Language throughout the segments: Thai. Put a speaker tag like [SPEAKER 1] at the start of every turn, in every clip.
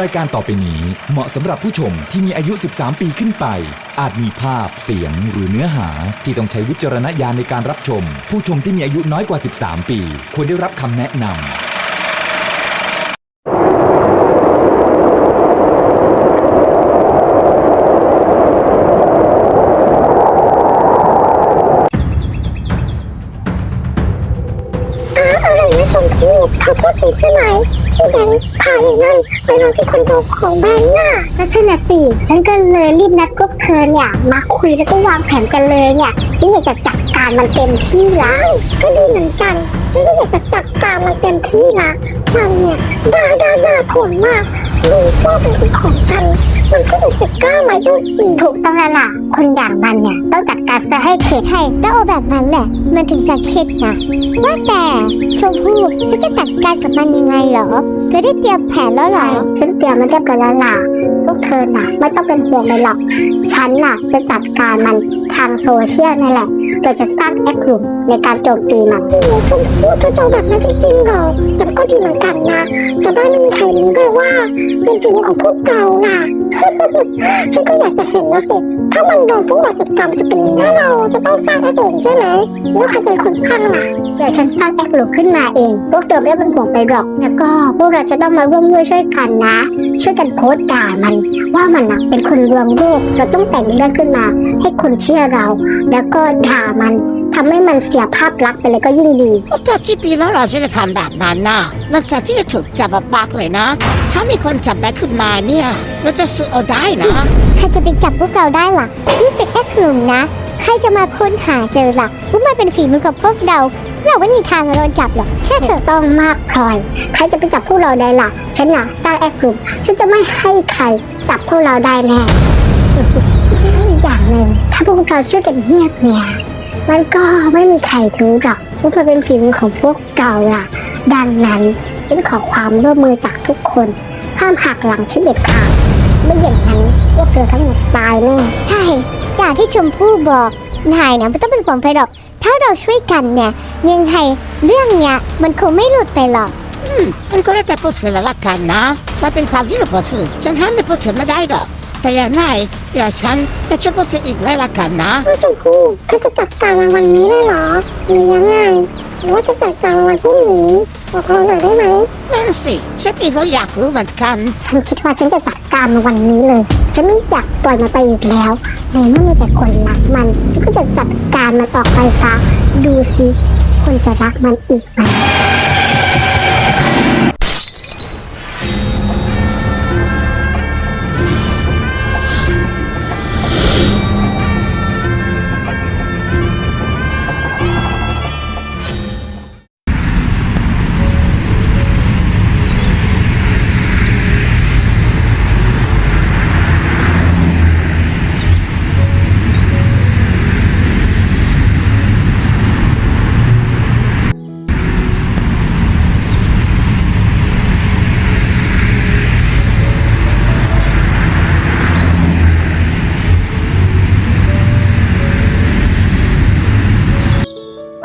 [SPEAKER 1] รายการต่อไปนี้เหมาะสำหรับผู้ชมที่มีอายุ 13 ปีขึ้นไป อาจมีภาพ เสียงหรือเนื้อหาที่ต้องใช้วิจารณญาณในการรับชม ผู้ชมที่มีอายุน้อยกว่า 13 ปี ควรได้รับคำแนะนำ
[SPEAKER 2] อะไรนะชมพู่เธอพูดถึงใช่ไหมที่แบงค์ พาอีกนั้นไปนอนที่คอนโดของแบงค์น่ะแล้วฉันน่ะสิฉันก็เลยรีบนัดพวกเธอเนี่ยมาคุยแล้วก็วางแผนกันเลยเนี่ยฉันอยากจะจัดการมันเต็มที่แล้วก็ดีเหมือนกันฉันก็อยากจะจัดการมันเต็มที่ละมันเนี่ยด่าด่าด่าผลมากลูกก็เป็นคนของฉันมันก็อยากจะกล้ามายุ่งอีกถูกต้องแล้วล่ะคนอย่างมันเนี่ยต้องจัดการซะให้เข็ด
[SPEAKER 3] ใช่ก็เอาแบบนั้นแหละ มันถึงจะเข็ดนะว่าแต่ชมพู่เธอจะจัดการกับมันยังไงเหรอเธอได้เตรียมแผนแล้วเหร
[SPEAKER 2] ใช่
[SPEAKER 3] อ
[SPEAKER 2] ฉันเตรียมมาเรียบร้อยแล้วล่ะ พวกเธอน่ะ ไม่ต้องเป็นห่วงเลยหรอก ฉันน่ะจะจัดการมันทางโซเชียลนี่แหละโดยจะสร้างแอคกลุ่มในการโจมตีมันคุณพูดเธอจมแบบนั้นจริงๆเหรอแต่ก็ดีเหมือนกันนะจะได้ไม่มีใครรู้ด้วยว่าเป็นฝีมือของพวกเราน่ะฉันก็อยากจะเห็นนะสิ ถ้ามันโดนพวกเราจัดการมจะเป็นยังไงเราจะต้องสร้างแอคกลุ่มใช่ไหมแล้วใครจะเป็นคนสร้างล่ะเดี๋ยวฉันสร้างแอคกลุ่มขึ้นมาเอง พวกเธอไม่ต้องเป็นห่วงไปหรอกแล้วก็พวกเราจะต้องมาร่วมด้วยช่วยกันนะ ช่วยกันโพสต์ด่ามัน ว่ามันนะเป็นคนรวมโลกเราต้องแต่งเรื่องขึ้นมา ให้คนเชื่อเรา แล้วก็ด่ามันทำให้มันเสียภาพลักษณ์ไปเลยก็ยิ่งดี
[SPEAKER 4] โอกาสที่ปีแล้วเราจะทำแบบนั้นนะมันสัตว์ที่จะถูกจับมาปักเลยนะ ถ้ามีคนจับได้ขึ้นมาเนี่ย เราจะสู้เอาได้นะ
[SPEAKER 3] รจะไปจับพวกเราได้ล่ะนี่เป็นแอคกลุ่มนะ ใครจะมาค้นหาเจอล่ะว่ามันเป็นฝีมือกับพวกเรา เราไม่มีทางโดนจับหรอกเชื่อเถ
[SPEAKER 2] ถู
[SPEAKER 3] อะ
[SPEAKER 2] กต้องมากพลอย ใครจะไปจับพวกเราได้ล่ะ ฉันน่ะสร้างแอคกลุ่มฉันจะไม่ให้ใครจับพวกเราได้แน่ อีกอย่างหนึ่งถ้าพวกเราช่วยกันเงียบเนี่ย มันก็ไม่มีใครรู้หรอกว่ามันเป็นฝีมือของพวกเราล่ะ ดังนั้นฉันขอความร่วมมือจากทุกคน ห้ามหักหลังฉันเด็ดขาด ไม่เย็นนั้นพวกเธอทั้งหมดตายแน่
[SPEAKER 3] ใช่ อย่างที่ชมพู่บอกนายนะไม่ต้องเป็นห่วงไปหรอก ถ้าเราช่วยกันเนี่ยยังไงเรื่องเนี้ยมันคงไม่หลุดไปหรอก อื
[SPEAKER 4] มมันก็แล้วแต่พูดถึงละกันนะมันเป็นความที่เราพูดถึงฉันห้ามไม่พูดถึงไม่ได้หรอก แต่อย่างไรเดี๋ยวฉันจะช่วยพูดถึงอีกเลยละกันนะ
[SPEAKER 2] พี่ชมพู่เธอจะจัดการมันวันนี้เลยเหรอหรือยังไงหรือว่าจะจัดการมันวันพรุ่งนี้บอกเราหน่อยได้ไหม
[SPEAKER 4] นั่นสิฉันเองก็อยากรู้เหมือนกัน
[SPEAKER 2] ฉันคิดว่าฉันจะจัดการมันวันนี้เลยฉันไม่อยากปล่อยมันไปอีกแล้วในเมื่อมีแต่คนรักมันฉันก็จะจัดการมันออกไปซะดูสิคนจะรักมันอีกไหม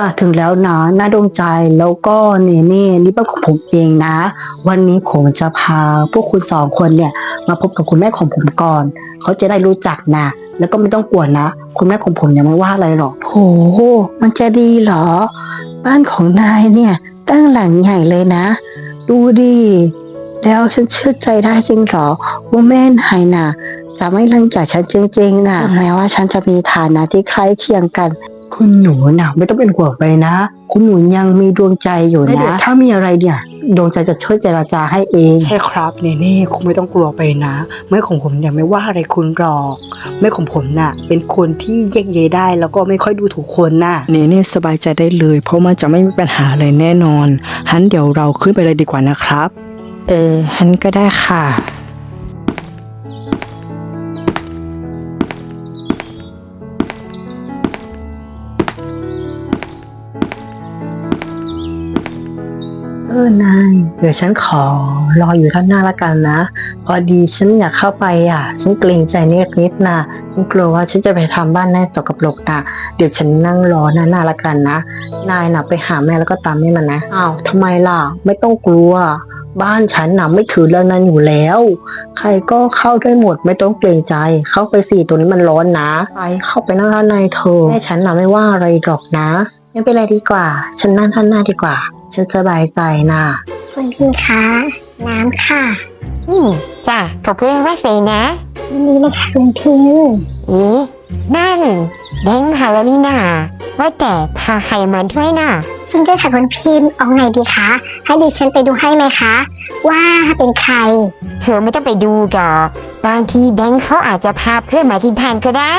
[SPEAKER 5] อะถึงแล้วนะน่าดวงใจแล้วก็เนเน่นี่เป็นของผมเองนะ วันนี้ผมจะพาพวกคุณสองคนเนี่ย มาพบกับคุณแม่ของผมก่อน เขาจะได้รู้จักนะแล้วก็ไม่ต้องกลัวนะ คุณแม่ของผมยังไม่ว่าอะไรหรอกโหมันจะดีเหรอ บ้านของนายเนี่ย ตั้งหลังใหญ่เลยนะ ดูดิแล้วฉันเชื่อใจได้จริงหรอว่าแม่นายน่ะ จะไม่รังเกียจฉันจริงๆนะแม้ว่าฉันจะมีฐานะที่ใกล้ายเคียงกัน คุณหนูนะไม่ต้องเป็นห่วงไปนะ คุณหนูยังมีดวงใจอยู่นะ ถ้ามีอะไรเนี่ย ดวงใจจะช่วยเจรจาให้เอง
[SPEAKER 6] ใช่ครับเนเน่คุณไม่ต้องกลัวไปนะแม่ของผมเนี่ยไม่ว่าอะไรคุณหรอกแม่ของผมน่ะ เป็นคนที่แยกเยยได้ แล้วก็ไม่ค่อยดูถูกคนน่ะ
[SPEAKER 7] เนเน่สบายใจได้เลย เพราะมันจะไม่มีปัญหาอะไรแน่นอนฮันเดี๋ยวเราขึ้นไปเลยดีกว่านะครับ เออฮันก็ได้ค่ะ
[SPEAKER 5] เออนายเดี๋ยวฉันขอรออยู่ท่านหน้าละกันนะ พอดีฉันอยากเข้าไปอะ ฉันเกรงใจเนกนิดนะฉันกลัวว่าฉันจะไปทำบ้านแน่ตกกับหลกนะเดี๋ยวฉันนั่งรอหน้าหน้าละกันนะ นายน่ะไปหาแม่แล้วก็ตามแม่มันนะอ้าวทำไมล่ะ ไม่ต้องกลัว บ้านฉันนะไม่ถือเรื่องนั้นอยู่แล้ว ใครก็เข้าได้หมดไม่ต้องเกรงใจ เข้าไปสิตัวนี้มันร้อนนะไปเข้าไปนั่งด้านในเธอแม่ฉันนะไม่ว่าอะไรหรอกนะไม่เป็นไรดีกว่า ฉันนั่งด้านหน้าดีกว่า ฉันสบายใจนะ
[SPEAKER 2] คุณพิมพ์คะน้ำค่ะ
[SPEAKER 8] อืมจ้ะขอบคุณมากเลยนะ
[SPEAKER 2] ยินดีเลยค่ะคุณพิมพ์
[SPEAKER 8] เอ๊ะนั่นแบงค์ฮาแล้วนี่นาว่าแต่พาใครมาด้วยน่ะ
[SPEAKER 2] จริงด้วยค่ะคุณพิมพ์เอาไงดีคะให้ดิฉันไปดูให้ไหมคะ ว่าเป็นใคร
[SPEAKER 8] เธอไม่ต้องไปดูหรอกบางทีแบงค์เขาอาจจะพาเพื่อนมาที่บ้านก็ได้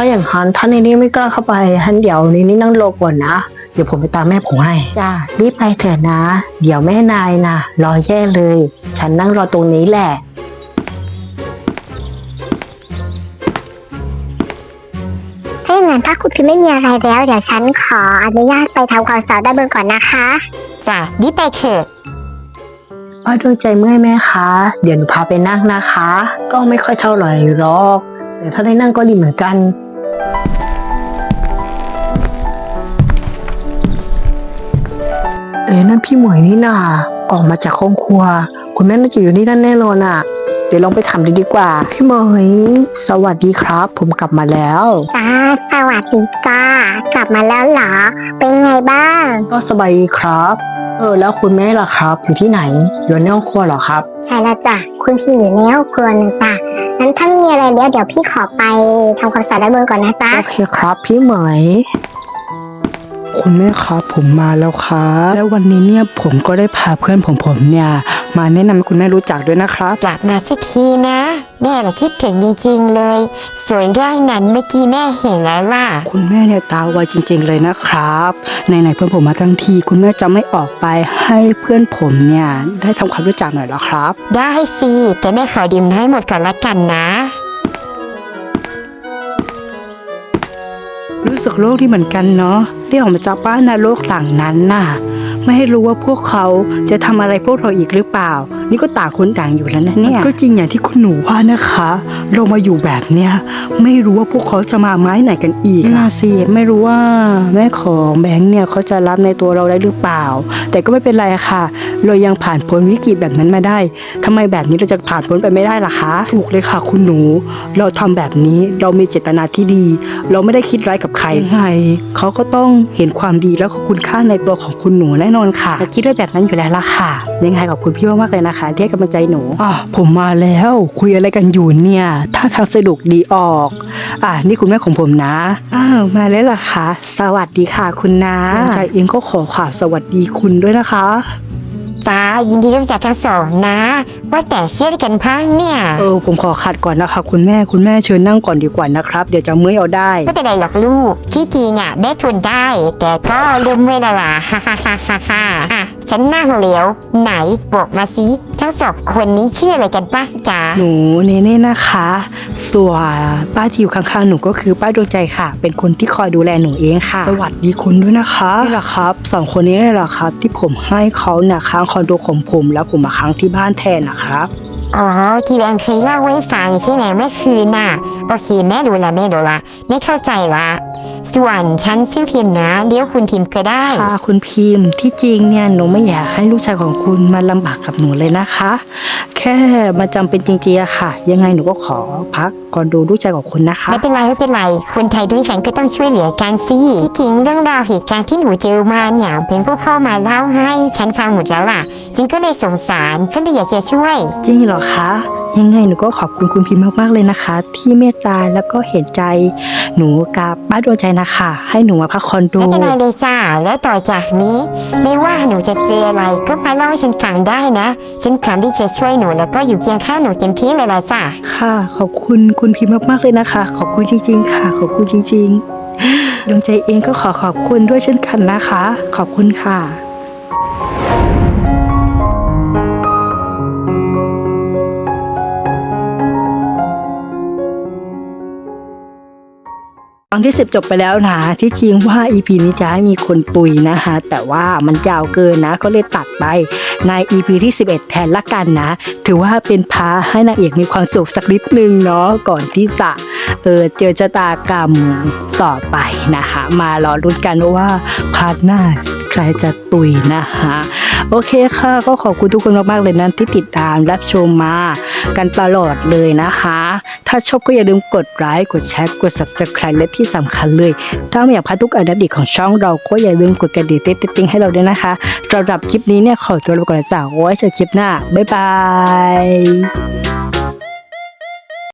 [SPEAKER 5] ถ้าอย่างนั้นท่านในนี้ไม่กล้าเข้าไปท่านเดี๋ยวนี้นี่นั่งรอก่อนนะ เดี๋ยวผมไปตามแม่ผมให้จ้ารีบไปเถอะนะ เดี๋ยวแม่นายนะรอแย่เลย ฉันนั่งรอตรงนี้แหละ
[SPEAKER 2] ถ้าอย่างนั้นถ้าคุณพิมพ์ไม่มีอะไรแล้ว เดี๋ยวฉันขออนุญาตไปทำความสะอาดด้านบนก่อนนะคะ
[SPEAKER 8] จ้ะรีบไปเถอะ
[SPEAKER 5] ป้าดวงใจเมื่อยไหมคะ เดี๋ยวหนูพาไปนั่งนะคะ ก็ไม่ค่อยเท่าไหร่หรอก แต่ถ้าได้นั่งก็ดีเหมือนกัน เอ๊ะนั่นพี่หมวยนี่นาออกมาจากห้องครัว คุณแม่น่าจะอยู่นี่นั่นแน่นอนอะ เดี๋ยวลองไปถามดูดีกว่า พี่หมวยสวัสดีครับ ผมกลับมาแล้ว
[SPEAKER 2] จ้าสวัสดีจ้ากลับมาแล้วเหรอ เป็นไงบ้าง
[SPEAKER 5] ก็สบายดีครับ เออ แล้วคุณแม่ล่ะครับ อยู่ที่ไหนอยู่ในห้องครัวเหรอครับ
[SPEAKER 2] ใช่แล้วจ้ะคุณพี่อยู่ในห้องครัวนะจ้ะงั้นถ้ามีอะไรเดี๋ยวเดี๋ยวพี่ขอไปทำความสะอาดด้านบนก่อนนะจ๊ะ
[SPEAKER 5] โอเคครับ พี่เหมย
[SPEAKER 7] คุณแม่ครับผมมาแล้วครับแล้ววันนี้เนี่ยผมก็ได้พาเพื่อนผมผมเนี่ยมาแนะนำให้คุณแม่รู้จักด้วยนะครับ
[SPEAKER 8] กลับมาสักทีนะ แม่ละคิดถึงจริงๆเลย ส่วนเรื่องนั้นเมื่อกี้แม่เห็นแล้วล่ะ
[SPEAKER 7] คุณแม่เนี่ยตาไวจริง ๆ เลยนะครับไหนๆเพื่อนผมมาทั้งที คุณแม่จะไม่ออกไปให้เพื่อนผมเนี่ยได้ทำความรู้จักหน่อยเหรอครับ
[SPEAKER 8] ได้สิแต่แม่ขอดื่มให้หมดก่อนละกันนะ
[SPEAKER 7] รู้สึกโลกที่เหมือนกันเนาะ ได้ออกมาจากบ้านนโลกหลังนั้นน่ะ ไม่ให้รู้ว่าพวกเขาจะทำอะไรพวกเราอีกหรือเปล่า นี่ก็ต่างคนต่างอยู่แล้วนะเนี่ย ก็จริงอย่างที่คุณหนูว่านะคะ เรามาอยู่แบบเนี้ยไม่รู้ว่าพวกเขาจะมาไม้ไหนกันอีกน่าสิไม่รู้ว่าแม่ของแบงค์เนี่ยเขาจะรับในตัวเราได้หรือเปล่า แต่ก็ไม่เป็นไรค่ะ เรายังผ่านพ้นวิกฤตแบบนั้นมาได้ทำไมแบบนี้เราจะผ่านพ้นไปไม่ได้ล่ะคะ ถูกเลยค่ะ คุณหนู เราทำแบบนี้เรามีเจตนาที่ดี เราไม่ได้คิดร้ายกับใครยังไงเขาก็ต้องเห็นความดีแล้วก็คุณค่าในตัวของคุณหนูแน่นอนค่ะและคิดด้วยแบบนั้นอยู่แล้วล่ะค่ะ ยังไงขอบคุณพี่มากๆเลยนะคะที่ให้กำลังใจหนูอ๋อผมมาแล้ว คุยอะไรกันอยู่เนี่ยถ้าทางสนุกดีออก อะนี่คุณแม่ของผมนะ อ้าวมาแล้วล่ะคะ สวัสดีค่ะคุณนาใจเองก็ขอข่าวสวัสดีคุณด้วยนะคะ
[SPEAKER 8] จ้ายินดีรู้จักทั้งสองนะ ว่าแต่เชื่อกันพังเนี่ย
[SPEAKER 7] เออผมขอขัดก่อนนะคะ คุณแม่คุณแม่เชิญนั่งก่อนดีกว่านะครับ เดี๋ยวจะเมื่อยเอาได้
[SPEAKER 8] ไม่เป็นไรหรอกลูกที่จริงอะแม่ทนได้ แต่ก็ลืมเวลาละฮ่าฮ่าฮ่าฮ่าฮ่าอะ ฉันนั่งเหลียว ไหนบอกมาสิทั้งสองคนนี้ชื่ออะไรกันป้าจ๋า
[SPEAKER 7] หนูเนเน่นะคะ ส่วนป้าที่อยู่ข้างๆหนูก็คือป้าดวงใจค่ะ เป็นคนที่คอยดูแลหนูเองค่ะ สวัสดีคุณด้วยนะคะนี่แหละครับสองคนนี้นี่แหละครับ ที่ผมให้เขาเนี่ยค้างคอนโดของผม แล้วผมมาค้างที่บ้านแทนนะครับ
[SPEAKER 8] อ๋อที่แบงเคยเล่าไว้ฟังใช่ไหมเมื่อคืนน่ะ โอเคแม่รู้ละแม่รู้ละแม่เข้าใจละ ส่วนฉันชื่อพิมพ์นะเดี๋ยวคุณพิมพ์ก็ได้
[SPEAKER 7] ค่ะคุณพิมพ์ที่จริงเนี่ยหนูไม่อยากให้ลูกชายของคุณมาลำบากกับหนูเลยนะคะ แค่มาจำเป็นจริงๆอะค่ะ ยังไงหนูก็ขอพักก่อนดูลูกชายของคุณนะคะ
[SPEAKER 8] ไม่เป็นไรไม่เป็นไร คนไทยด้วยกันก็ต้องช่วยเหลือกันสิที่จริงเรื่องราวเหตุการณ์ที่หนูเจอมาเนี่ยเป็นผู้เข้ามาเล่าให้ฉันฟังหมดแล้วล่ะฉันก็เลยสงสารก็เลยอยากจะช่วย
[SPEAKER 7] จริงเหรอคะ ยังไงหนูก็ขอบคุณคุณพิมพ์มากๆเลยนะคะ ที่เมตตาแล้วก็เห็นใจ หนูกับป้าดวงใจนะคะ ให้หนูมาพักคอนโด
[SPEAKER 8] ไม่เป็นไรเลยจ้าแล้วต่อจากนี้ ไม่ว่าหนูจะเจออะไรก็มาเล่าให้ฉันฟังได้นะ ฉันพร้อมที่จะช่วยหนูแล้วก็อยู่เคียงข้างหนูเต็มที่เลยล่ะจ้า
[SPEAKER 7] ค่ะ ขอบคุณคุณพิมพ์มากๆเลยนะคะ ขอบคุณจริง ๆ ค่ะ ขอบคุณจริง ๆ ดวงใจเองก็ขอขอบคุณด้วยเช่นกันนะคะ ขอบคุณค่ะ ตอนที่สิบจบไปแล้วนะ ที่จริงว่า EP นี้จะให้มีคนตุยนะคะ แต่ว่ามันยาวเกินนะ ก็เลยตัดไปใน EP ที่ 11 แทนละกันนะ ถือว่าเป็นพาให้นางเอกมีความสุขสักนิดนึงเนาะ ก่อนที่จะเออเจอชะตากรรมต่อไปนะคะ มารอรุ้นกันว่าพาร์ทหน้าใครจะตุยนะคะโอเคค่ะ ก็ขอบคุณทุกคนมากๆเลยนะที่ติดตามรับชมมากันตลอดเลยนะคะ ถ้าชอบก็อย่าลืมกดไลค์กดแชร์กด subscribe และที่สำคัญเลย ถ้าไม่อยากพลาดทุกอันดีของช่องเราก็อย่าลืมกดกระดิ่งติ๊งๆให้เราด้วยนะคะสำหรับคลิปนี้เนี่ยขอตัวลาไปก่อนนะจ้าไว้เจอคลิปหน้าบ๊ายบาย